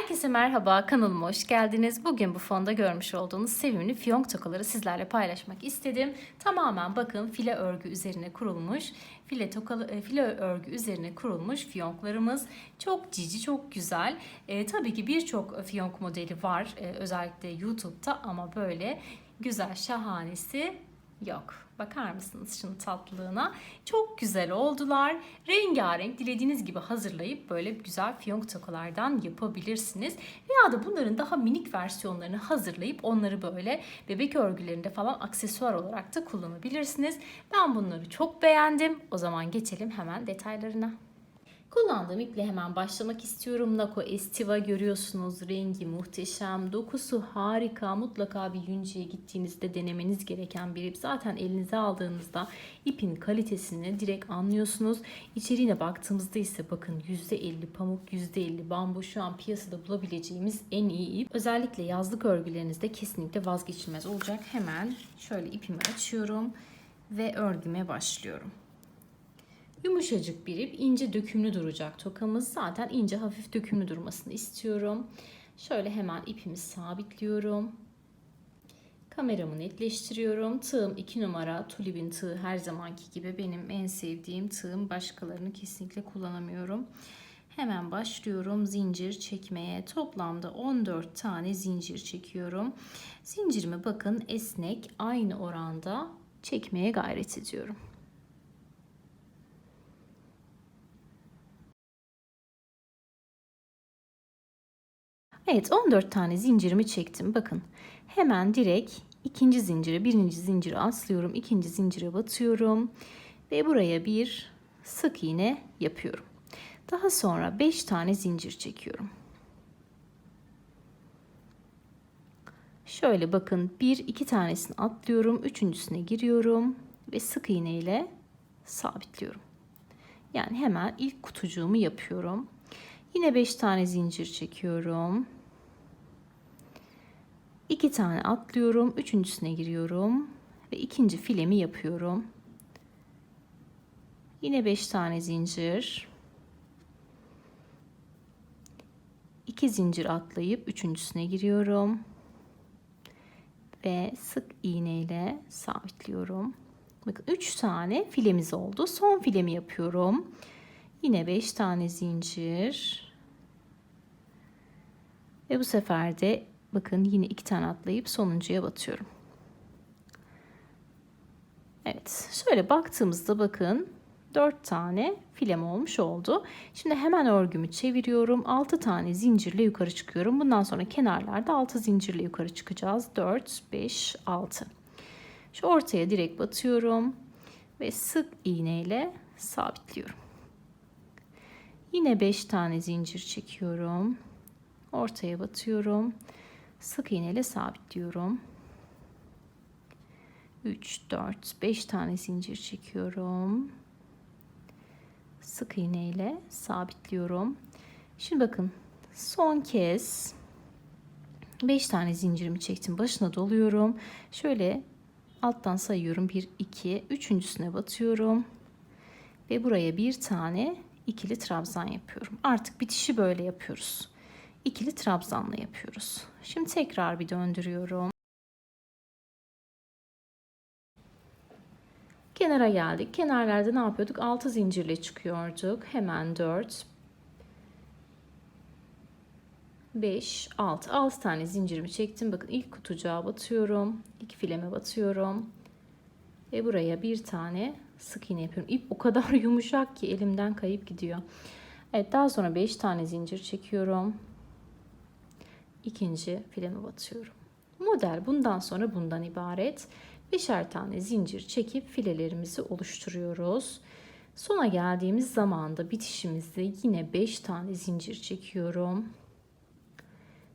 Herkese merhaba, kanalıma hoş geldiniz. Bugün bu fonda görmüş olduğunuz sevimli fiyonk tokaları sizlerle paylaşmak istedim. Tamamen bakın file örgü üzerine kurulmuş, file tokalı e, file örgü üzerine kurulmuş fiyonklarımız. Çok cici, çok güzel. E, tabii ki birçok fiyonk modeli var e, özellikle YouTube'da ama böyle güzel, şahanesi yok. Bakar mısınız şunun tatlılığına? Çok güzel oldular. Rengarenk dilediğiniz gibi hazırlayıp böyle güzel fiyonk tokalardan yapabilirsiniz. Veya da bunların daha minik versiyonlarını hazırlayıp onları böyle bebek örgülerinde falan aksesuar olarak da kullanabilirsiniz. Ben bunları çok beğendim. O zaman geçelim hemen detaylarına. Kullandığım iple hemen başlamak istiyorum. Nako Estiva görüyorsunuz. Rengi muhteşem. Dokusu harika. Mutlaka bir yünceye gittiğinizde denemeniz gereken bir ip. Zaten elinize aldığınızda ipin kalitesini direkt anlıyorsunuz. İçeriğine baktığımızda ise bakın %50 pamuk, %50 bambu şu an piyasada bulabileceğimiz en iyi ip. Özellikle yazlık örgülerinizde kesinlikle vazgeçilmez olacak. Hemen şöyle ipimi açıyorum ve örgüme başlıyorum. Yumuşacık bir ip, ince dökümlü duracak tokamız. Zaten ince hafif dökümlü durmasını istiyorum. Şöyle hemen ipimi sabitliyorum. Kameramı netleştiriyorum. Tığım 2 numara. Tulibin tığı her zamanki gibi benim en sevdiğim tığım. Başkalarını kesinlikle kullanamıyorum. Hemen başlıyorum zincir çekmeye. Toplamda 14 tane zincir çekiyorum. Zincirimi bakın esnek aynı oranda çekmeye gayret ediyorum. Evet 14 tane zincirimi çektim. Bakın hemen direkt ikinci zincire birinci zincire aslıyorum. ikinci zincire batıyorum. Ve buraya bir sık iğne yapıyorum. Daha sonra 5 tane zincir çekiyorum. Şöyle bakın bir iki tanesini atlıyorum. Üçüncüsüne giriyorum. Ve sık iğne ile sabitliyorum. Yani hemen ilk kutucuğumu yapıyorum. Yine 5 tane zincir çekiyorum. 2 tane atlıyorum. Üçüncüsüne giriyorum. Ve ikinci filemi yapıyorum. Yine 5 tane zincir. 2 zincir atlayıp üçüncüsüne giriyorum. Ve sık iğne ile sabitliyorum. Bakın 3 tane filemiz oldu. Son filemi yapıyorum. Yine 5 tane zincir. Ve bu sefer de bakın yine 2 tane atlayıp sonuncuya batıyorum. Evet şöyle baktığımızda bakın 4 tane filem olmuş oldu. Şimdi hemen örgümü çeviriyorum. 6 tane zincirle yukarı çıkıyorum. Bundan sonra kenarlarda 6 zincirle yukarı çıkacağız. 4, 5, 6. Şu ortaya direkt batıyorum. Ve sık iğneyle sabitliyorum. Yine 5 tane zincir çekiyorum. Ortaya batıyorum. Sık iğne ile sabitliyorum. 3, 4, 5 tane zincir çekiyorum. Sık iğne ile sabitliyorum. Şimdi bakın son kez 5 tane zincirimi çektim. Başına doluyorum. Şöyle alttan sayıyorum. 1, 2, üçüncüsüne batıyorum. Ve buraya bir tane ikili trabzan yapıyorum. Artık bitişi böyle yapıyoruz. İkili trabzanla yapıyoruz. Şimdi tekrar bir döndürüyorum. Kenara geldik. Kenarlarda ne yapıyorduk? 6 zincirle çıkıyorduk. Hemen 4 5 6 6 tane zincirimi çektim. Bakın ilk kutucuğa batıyorum. İlk fileme batıyorum. Ve buraya bir tane sık iğne yapıyorum. İp o kadar yumuşak ki elimden kayıp gidiyor. Evet daha sonra 5 tane zincir çekiyorum. İkinci fileme batıyorum. Model bundan sonra bundan ibaret. Beşer tane zincir çekip filelerimizi oluşturuyoruz. Sona geldiğimiz zamanda bitişimizde yine 5 tane zincir çekiyorum.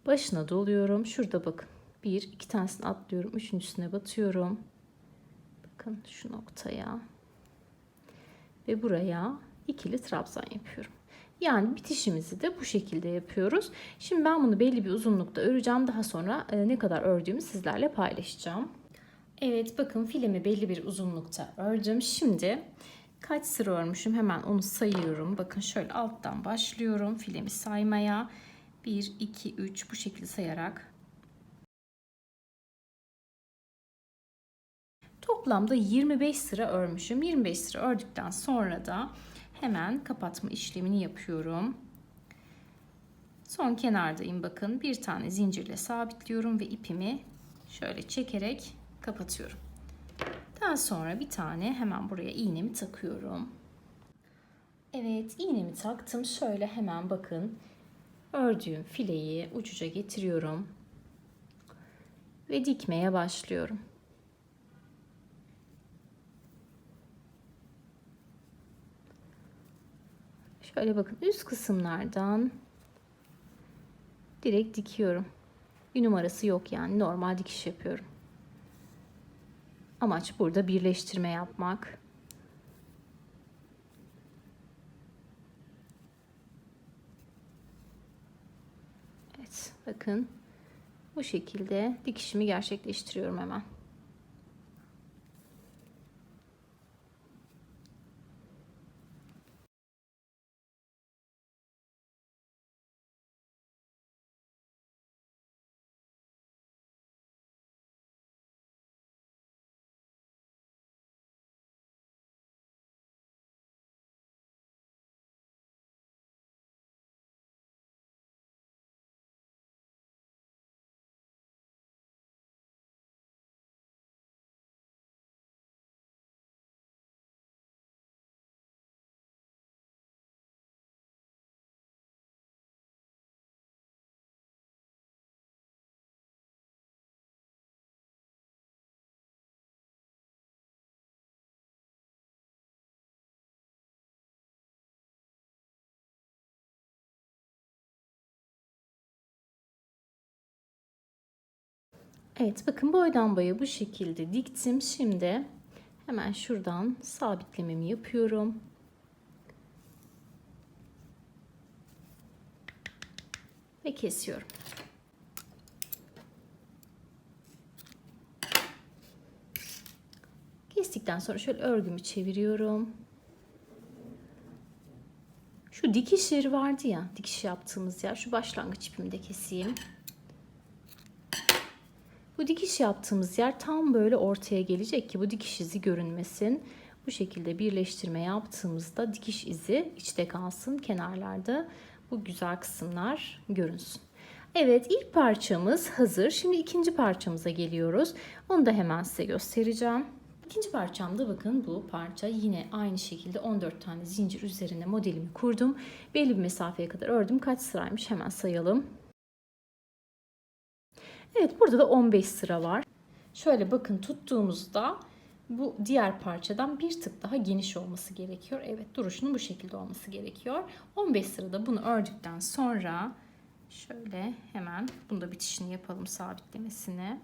Başına doluyorum. Şurada bakın. Bir, iki tanesini atlıyorum. Üçüncüsüne batıyorum. Bakın şu noktaya. Ve buraya ikili trabzan yapıyorum. Yani bitişimizi de bu şekilde yapıyoruz. Şimdi ben bunu belli bir uzunlukta öreceğim. Daha sonra e, ne kadar ördüğümü sizlerle paylaşacağım. Evet bakın filemi belli bir uzunlukta ördüm. Şimdi kaç sıra örmüşüm hemen onu sayıyorum. Bakın şöyle alttan başlıyorum filemi saymaya. 1, 2, 3 bu şekilde sayarak Toplamda 25 sıra örmüşüm. 25 sıra ördükten sonra da hemen kapatma işlemini yapıyorum. Son kenardayım bakın. Bir tane zincirle sabitliyorum ve ipimi şöyle çekerek kapatıyorum. Daha sonra bir tane hemen buraya iğnemi takıyorum. Evet iğnemi taktım. Şöyle hemen bakın ördüğüm fileyi ucuca getiriyorum ve dikmeye başlıyorum. Şöyle bakın üst kısımlardan direkt dikiyorum. Bir numarası yok yani normal dikiş yapıyorum. Amaç burada birleştirme yapmak. Evet bakın bu şekilde dikişimi gerçekleştiriyorum hemen. Evet bakın boydan boya bu şekilde diktim. Şimdi hemen şuradan sabitlememi yapıyorum. Ve kesiyorum. Kestikten sonra şöyle örgümü çeviriyorum. Şu dikiş yeri vardı ya, dikiş yaptığımız yer. Şu başlangıç ipimi de keseyim. Bu dikiş yaptığımız yer tam böyle ortaya gelecek ki bu dikiş izi görünmesin. Bu şekilde birleştirme yaptığımızda dikiş izi içte kalsın kenarlarda bu güzel kısımlar görünsün. Evet ilk parçamız hazır. Şimdi ikinci parçamıza geliyoruz. Onu da hemen size göstereceğim. İkinci parçamda bakın bu parça yine aynı şekilde 14 tane zincir üzerine modelimi kurdum. Belli bir mesafeye kadar ördüm. Kaç sıraymış hemen sayalım. Evet burada da 15 sıra var. Şöyle bakın tuttuğumuzda bu diğer parçadan bir tık daha geniş olması gerekiyor. Evet duruşunun bu şekilde olması gerekiyor. 15 sırada bunu ördükten sonra şöyle hemen bunda bitişini yapalım sabitlemesini.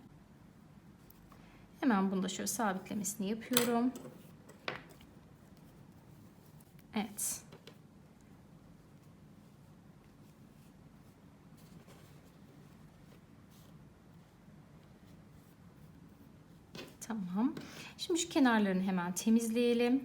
Hemen bunda şöyle sabitlemesini yapıyorum. Evet. Tamam. Şimdi şu kenarlarını hemen temizleyelim.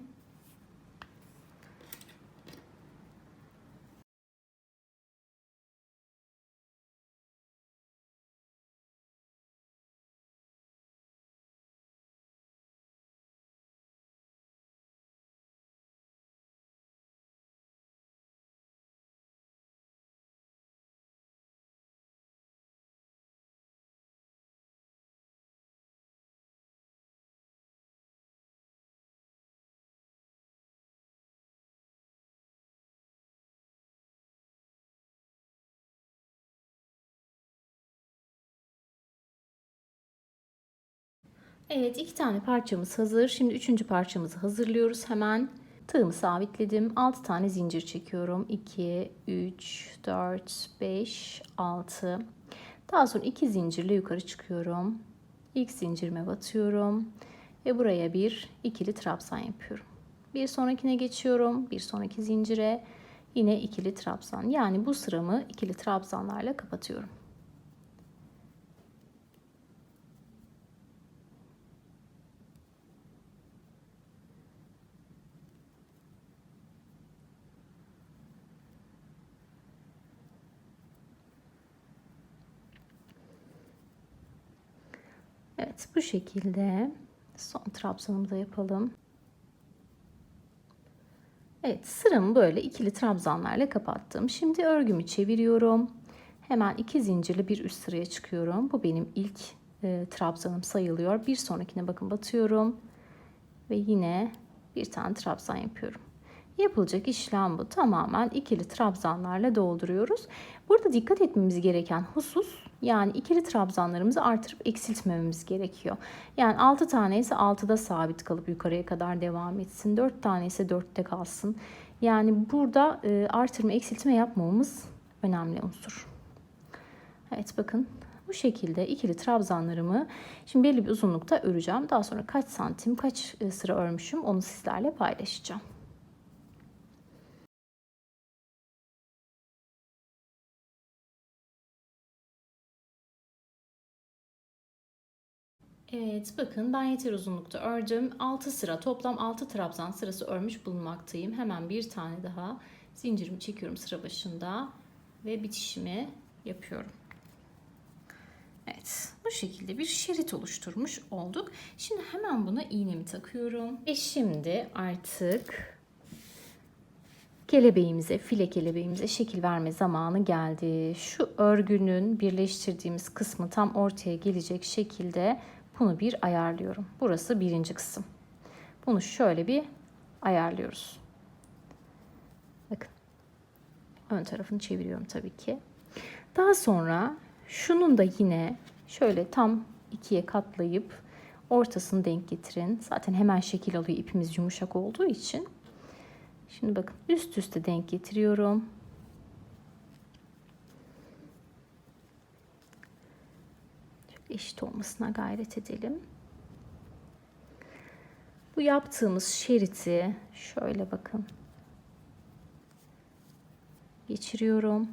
Evet iki tane parçamız hazır. Şimdi üçüncü parçamızı hazırlıyoruz hemen. Tığımı sabitledim. 6 tane zincir çekiyorum. 2, 3, 4, 5, 6. Daha sonra iki zincirle yukarı çıkıyorum. İlk zincirime batıyorum. Ve buraya bir ikili trabzan yapıyorum. Bir sonrakine geçiyorum. Bir sonraki zincire yine ikili trabzan. Yani bu sıramı ikili trabzanlarla kapatıyorum. Evet bu şekilde son trabzanımı da yapalım. Evet sıramı böyle ikili trabzanlarla kapattım. Şimdi örgümü çeviriyorum. Hemen iki zincirli bir üst sıraya çıkıyorum. Bu benim ilk e, trabzanım sayılıyor. Bir sonrakine bakın batıyorum. Ve yine bir tane trabzan yapıyorum. Yapılacak işlem bu. Tamamen ikili trabzanlarla dolduruyoruz. Burada dikkat etmemiz gereken husus yani ikili trabzanlarımızı artırıp eksiltmememiz gerekiyor. Yani 6 tane ise 6'da sabit kalıp yukarıya kadar devam etsin. 4 tane ise 4'te kalsın. Yani burada e, artırma eksiltme yapmamız önemli unsur. Evet bakın bu şekilde ikili trabzanlarımı şimdi belli bir uzunlukta öreceğim. Daha sonra kaç santim kaç e, sıra örmüşüm onu sizlerle paylaşacağım. Evet bakın ben yeter uzunlukta ördüm. 6 sıra toplam 6 trabzan sırası örmüş bulunmaktayım. Hemen bir tane daha zincirimi çekiyorum sıra başında ve bitişimi yapıyorum. Evet bu şekilde bir şerit oluşturmuş olduk. Şimdi hemen buna iğnemi takıyorum. Ve şimdi artık kelebeğimize, file kelebeğimize şekil verme zamanı geldi. Şu örgünün birleştirdiğimiz kısmı tam ortaya gelecek şekilde bunu bir ayarlıyorum. Burası birinci kısım. Bunu şöyle bir ayarlıyoruz. Bakın. Ön tarafını çeviriyorum tabii ki. Daha sonra şunun da yine şöyle tam ikiye katlayıp ortasını denk getirin. Zaten hemen şekil alıyor ipimiz yumuşak olduğu için. Şimdi bakın üst üste denk getiriyorum. Eşit olmasına gayret edelim. Bu yaptığımız şeriti şöyle bakın. Geçiriyorum.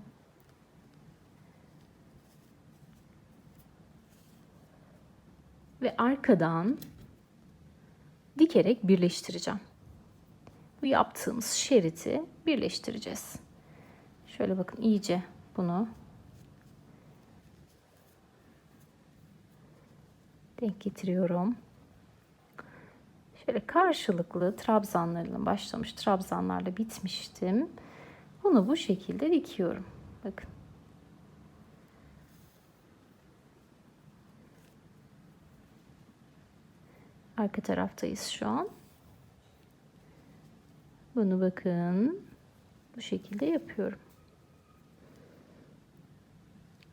Ve arkadan dikerek birleştireceğim. Bu yaptığımız şeriti birleştireceğiz. Şöyle bakın iyice bunu denk getiriyorum. Şöyle karşılıklı trabzanlarla başlamış, trabzanlarla bitmiştim. Bunu bu şekilde dikiyorum. Bakın. Arka taraftayız şu an. Bunu bakın bu şekilde yapıyorum.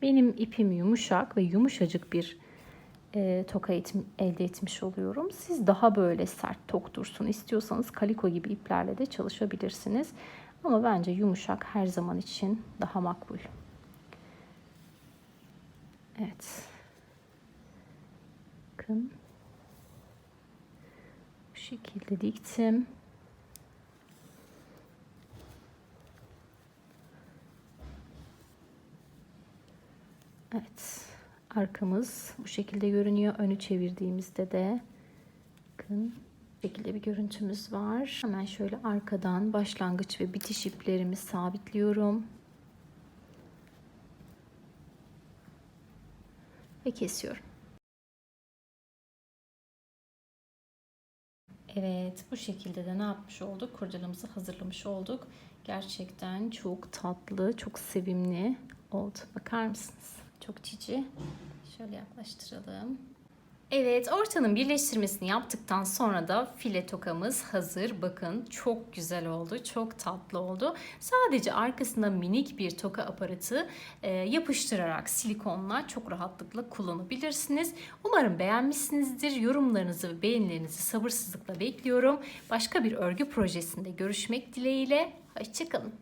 Benim ipim yumuşak ve yumuşacık bir e, toka eğitim, elde etmiş oluyorum. Siz daha böyle sert tok dursun istiyorsanız kaliko gibi iplerle de çalışabilirsiniz. Ama bence yumuşak her zaman için daha makbul. Evet. Bakın. Bu şekilde diktim. Evet. Arkamız bu şekilde görünüyor. Önü çevirdiğimizde de bakın şekilde bir görüntümüz var. Hemen şöyle arkadan başlangıç ve bitiş iplerimi sabitliyorum. Ve kesiyorum. Evet bu şekilde de ne yapmış olduk? Kurdelamızı hazırlamış olduk. Gerçekten çok tatlı, çok sevimli oldu. Bakar mısınız? Çok cici. Şöyle yaklaştıralım. Evet ortanın birleştirmesini yaptıktan sonra da file tokamız hazır. Bakın çok güzel oldu. Çok tatlı oldu. Sadece arkasında minik bir toka aparatı e, yapıştırarak silikonla çok rahatlıkla kullanabilirsiniz. Umarım beğenmişsinizdir. Yorumlarınızı ve beğenilerinizi sabırsızlıkla bekliyorum. Başka bir örgü projesinde görüşmek dileğiyle. Hoşçakalın.